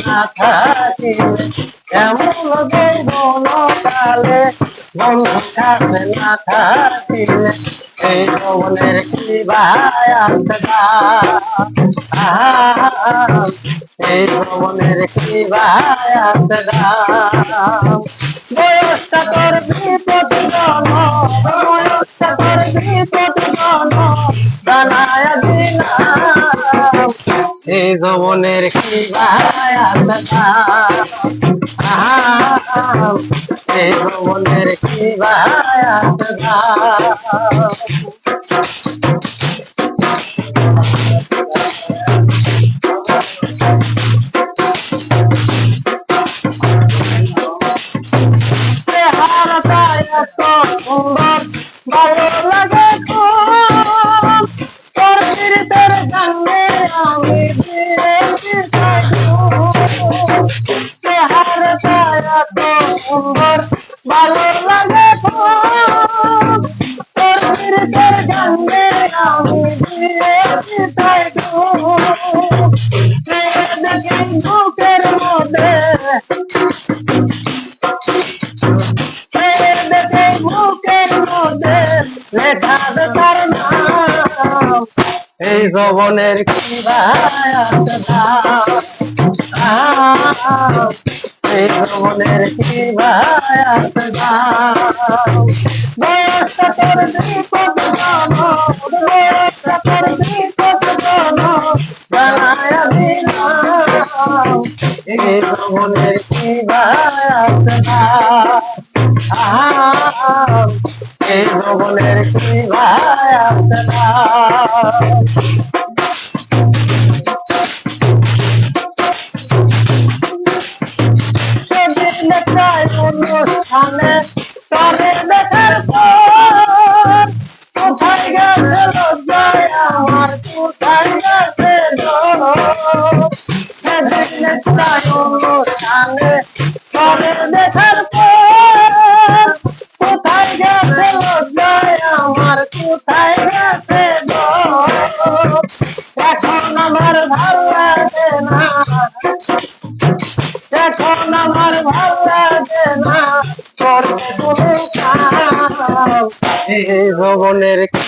না থাকিলে এমন যৌবন কালে কাছে না থাকিলে, এই যৌবনের কি ভাই এই ভ্রমণের কি ভাই বয়সটা তোর বিপদ বয়সটা তোর বিপদ জন জানায় দিলাম। এই ভ্রমণের কি এই ভ্রমণের কি ভাই লাগে খুব তোর পীড়িতের এই ভবনের কি এই ভবনের এই ভবনের কি এই ভবনের কি সেদিন প্রায় অনুষ্ঠানে তবে দেখার এখন আমার ভালো লাগে না এই ভবনের কি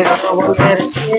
ভবনের কি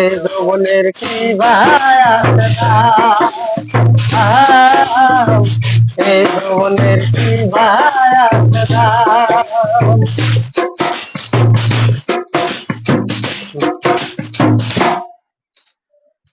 এ ভবনের কি এ ভবনের কি